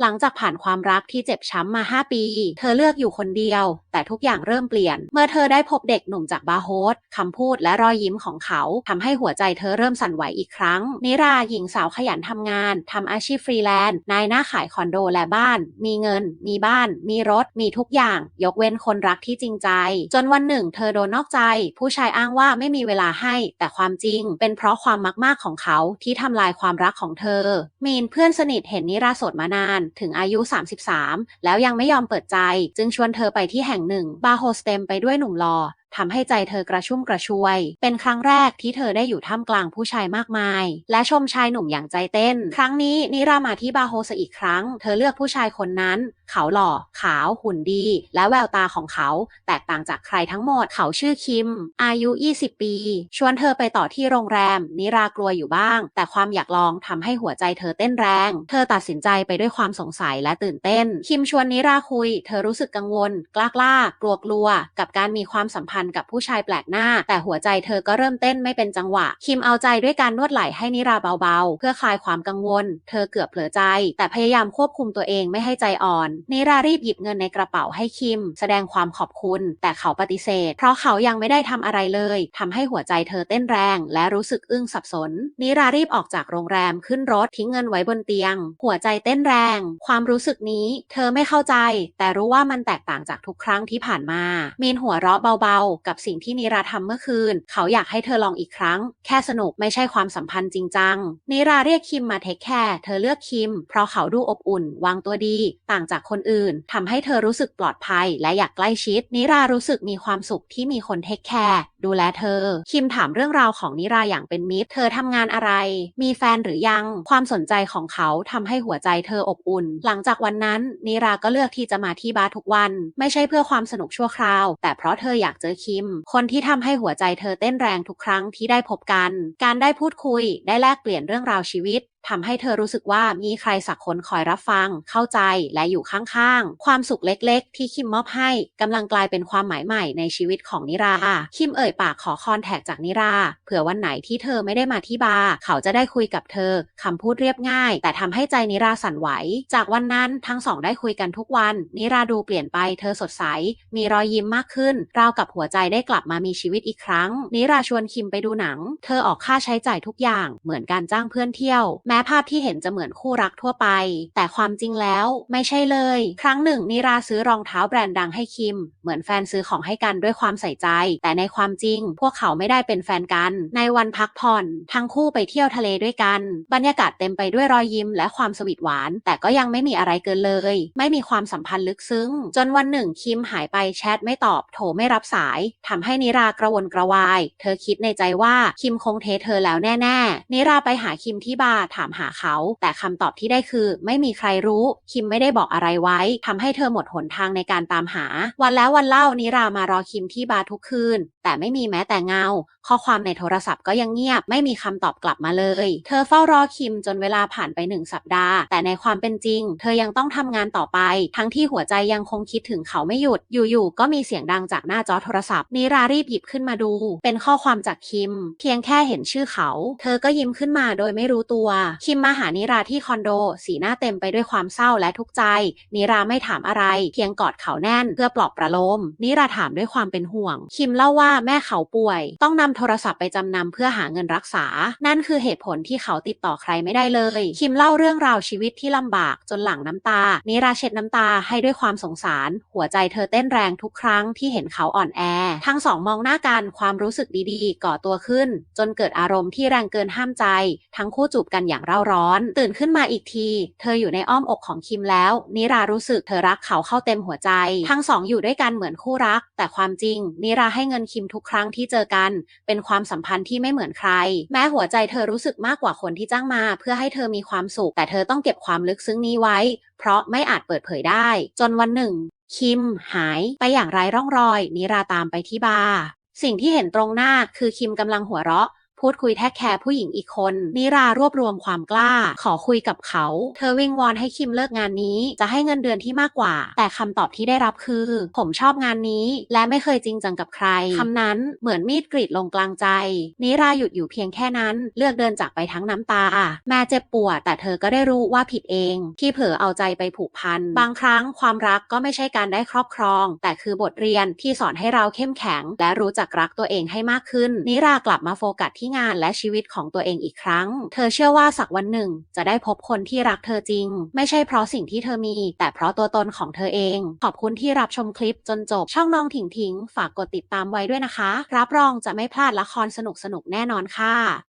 หลังจากผ่านความรักที่เจ็บช้ำมา 5 ปี เธอเลือกอยู่คนเดียว แต่ทุกอย่างเริ่มเปลี่ยน เมื่อเธอได้พบเด็กหนุ่มจากบาโฮสคำพูดและรอยยิ้มของเขาทำให้หัวใจเธอเริ่มสั่นไหวอีกครั้ง นิราหญิงสาวขยันทำงานทำอาชีพฟรีแลนซ์ นายหน้าขายคอนโดและบ้าน มีเงิน มีบ้าน มีรถ มีทุกอย่าง ยกเว้นคนรักที่จริงใจ จนวันหนึ่ง เธอโดนนอกใจ ผู้ชายอ้างว่าไม่มีเวลาให้ แต่ความจริง เป็นเพราะความมักมากของเขาที่ทำลายความรักของเธอ มีนเพื่อนสนิทเห็นนิราโสดมานานถึงอายุ 33 แล้วยังไม่ยอมเปิดใจ จึงชวนเธอไปที่แห่งหนึ่งบาร์โฮสเต็มไปด้วยหนุ่มหล่อ ทำให้ใจเธอกระชุ่มกระชวย เป็นครั้งแรกที่เธอได้อยู่ท่ามกลางผู้ชายมากมาย และชมชายหนุ่มอย่างใจเต้น ครั้งนี้นิรามาที่บาโฮสอีกครั้ง เธอเลือกผู้ชายคนนั้น เขาหล่อ ขาวหุ่นดี และแววตาของเขา แตกต่างจากใครทั้งหมด เขาชื่อคิม อายุ 20 ปี ชวนเธอไปต่อที่โรงแรม นิรากลัวอยู่บ้าง แต่ความอยากลองทำให้หัวใจเธอเต้นแรง เธอตัดสินใจไปด้วยความสงสัยและตื่นเต้น คิมชวนนิราคุย เธอรู้สึกกังวล กล้ากล้ากลัวกลัวกับการมีความสัมพันธ์กับผู้ชายแปลกหน้า แต่หัวใจเธอก็เริ่มเต้นไม่เป็นจังหวะ คิมเอาใจด้วยการนวดไหล่ให้นิราเบาๆ เพื่อคลายความกังวล เธอเกือบเผลอใจ แต่พยายามควบคุมตัวเองไม่ให้ใจอ่อน นิรารีบหยิบเงินในกระเป๋าให้คิม แสดงความขอบคุณ แต่เขาปฏิเสธ เพราะเขายังไม่ได้ทำอะไรเลยทำให้หัวใจเธอเต้นแรง และรู้สึกอึ้งสับสน นิรารีบออกจากโรงแรมขึ้นรถทิ้งเงินไว้บนเตียง หัวใจเต้นแรง ความรู้สึกนี้ เธอไม่เข้าใจ แต่รู้ว่ามันแตกต่างจากทุกครั้งที่ผ่านมา มีนหัวเราะเบากับสิ่งที่นิราทำเมื่อคืน เขาอยากให้เธอลองอีกครั้ง แค่สนุกไม่ใช่ความสัมพันธ์จริงจัง นิราเรียกคิมมาเทคแคร์เธอเลือกคิม เพราะเขาดูอบอุ่น วางตัวดี ต่างจากคนอื่นทำให้เธอรู้สึกปลอดภัย และอยากใกล้ชิด นิรารู้สึกมีความสุขที่มีคนเทคแคร์ดูแลเธอ คิมถามเรื่องราวของนิราอย่างเป็นมิตร เธอทำงานอะไร มีแฟนหรือยัง ความสนใจของเขาทำให้หัวใจเธออบอุ่น หลังจากวันนั้นนิราก็เลือกที่จะมาที่บาร์ทุกวัน ไม่ใช่เพื่อความสนุกชั่วคราว แต่เพราะเธออยากเจอคิม คนที่ทำให้หัวใจเธอเต้นแรงทุกครั้งที่ได้พบกัน การได้พูดคุย ได้แลกเปลี่ยนเรื่องราวชีวิต ทำให้เธอรู้สึกว่ามีใครสักคนคอยรับฟัง เข้าใจและอยู่ข้างๆ ความสุขเล็กๆ ที่คิมมอบให้กำลังกลายเป็นความหมายใหม่ในชีวิตของนิรา คิมเอ่ยปากขอคอนแทคจากนิรา เผื่อวันไหนที่เธอไม่ได้มาที่บาร์เขาจะได้คุยกับเธอคำพูดเรียบง่าย แต่ทำให้ใจนิราสั่นไหว จากวันนั้นทั้งสองได้คุยกันทุกวัน นิราดูเปลี่ยนไป เธอสดใส มีรอยยิ้มมากขึ้น ราวกับหัวใจได้กลับมามีชีวิตอีกครั้ง นิราชวนคิมไปดูหนัง เธอออกค่าใช้จ่ายทุกอย่าง เหมือนการจ้างเพื่อนเที่ยวแม้ภาพที่เห็นจะเหมือนคู่รักทั่วไป แต่ความจริงแล้วไม่ใช่เลย ครั้งหนึ่งนิราซื้อรองเท้าแบรนด์ดังให้คิม เหมือนแฟนซื้อของให้กันด้วยความใส่ใจ แต่ในความจริง พวกเขาไม่ได้เป็นแฟนกัน ในวันพักผ่อน ทั้งคู่ไปเที่ยวทะเลด้วยกัน บรรยากาศเต็มไปด้วยรอยยิ้มและความสวีทหวาน แต่ก็ยังไม่มีอะไรเกินเลย ไม่มีความสัมพันธ์ลึกซึ้ง จนวันหนึ่งคิมหายไปแชทไม่ตอบ โทรไม่รับสายทำให้นิรากระวนกระวาย เธอคิดในใจว่าคิมคงเทเธอแล้วแน่ๆนิราไปหาคิมที่บาร์ถามหาเขา แต่คำตอบที่ได้คือ ไม่มีใครรู้ คิมไม่ได้บอกอะไรไว้ทำให้เธอหมดหนทางในการตามหา วันแล้ววันเล่านิรามารอคิมที่บาร์ทุกคืน แต่ไม่มีแม้แต่เงา ข้อความในโทรศัพท์ก็ยังเงียบ ไม่มีคำตอบกลับมาเลย เธอเฝ้ารอคิมจนเวลาผ่านไปหนึ่งสัปดาห์ แต่ในความเป็นจริง เธอยังต้องทำงานต่อไป ทั้งที่หัวใจยังคงคิดถึงเขาไม่หยุด อยู่ๆก็มีเสียงดังจากหน้าจอโทรศัพท์นิรารีบหยิบขึ้นมาดู เป็นข้อความจากคิม เพียงแค่เห็นชื่อเขา เธอก็ยิ้มขึ้นมาโดยไม่รู้ตัวคิมมาหานิราที่คอนโด สีหน้าเต็มไปด้วยความเศร้าและทุกข์ใจ นิราไม่ถามอะไร เพียงกอดเขาแน่นเพื่อปลอบประโลม นิราถามด้วยความเป็นห่วง คิมเล่าว่าแม่เขาป่วย ต้องนำโทรศัพท์ไปจำนำเพื่อหาเงินรักษา นั่นคือเหตุผลที่เขาติดต่อใครไม่ได้เลย คิมเล่าเรื่องราวชีวิตที่ลำบากจนหลั่งน้ำตา นิราเช็ดน้ำตาให้ด้วยความสงสาร หัวใจเธอเต้นแรงทุกครั้งที่เห็นเขาอ่อนแอ ทั้งสองมองหน้ากันความรู้สึกดีๆ ก่อตัวขึ้น จนเกิดอารมณ์ที่แรงเกินห้ามใจ ทั้งคู่จูบกันอย่างเร่าร้อน ตื่นขึ้นมาอีกที เธออยู่ในอ้อมอกของคิมแล้ว นิรารู้สึกเธอรักเขาเข้าเต็มหัวใจ ทั้งสองอยู่ด้วยกันเหมือนคู่รัก แต่ความจริง นิราให้เงินคิมทุกครั้งที่เจอกัน เป็นความสัมพันธ์ที่ไม่เหมือนใคร แม้หัวใจเธอรู้สึกมากกว่าคนที่จ้างมา เพื่อให้เธอมีความสุข แต่เธอต้องเก็บความลึกซึ้งนี้ไว้ เพราะไม่อาจเปิดเผยได้ จนวันหนึ่ง คิม หาย ไปอย่างไร้ร่องรอย นิราตามไปที่บาร์สิ่งที่เห็นตรงหน้าคือคิมกำลังหัวเราะ พูดคุยแทกแคร์ผู้หญิงอีกคน นิรารวบรวมความกล้า ขอคุยกับเขา เธอวิงวอนให้คิมเลิกงานนี้ จะให้เงินเดือนที่มากกว่า แต่คำตอบที่ได้รับคือ ผมชอบงานนี้ และไม่เคยจริงจังกับใครคำนั้นเหมือนมีดกรีดลงกลางใจ นิราหยุดอยู่เพียงแค่นั้น เลือกเดินจากไปทั้งน้ำตา แม่เจ็บปวด แต่เธอก็ได้รู้ว่าผิดเอง ที่เผลอเอาใจไปผูกพัน บางครั้งความรักก็ไม่ใช่การได้ครอบครอง แต่คือบทเรียนที่สอนให้เราเข้มแข็ง และรู้จักรักตัวเองให้มากขึ้น นิรากลับมาโฟกัสที่งานและชีวิตของตัวเองอีกครั้ง เธอเชื่อว่าสักวันหนึ่ง จะได้พบคนที่รักเธอจริง ไม่ใช่เพราะสิ่งที่เธอมี แต่เพราะตัวตนของเธอเอง ขอบคุณที่รับชมคลิปจนจบ ช่องน้องถิงถิงฝากกดติดตามไว้ด้วยนะคะ รับรองจะไม่พลาดละครสนุกๆแน่นอนค่ะ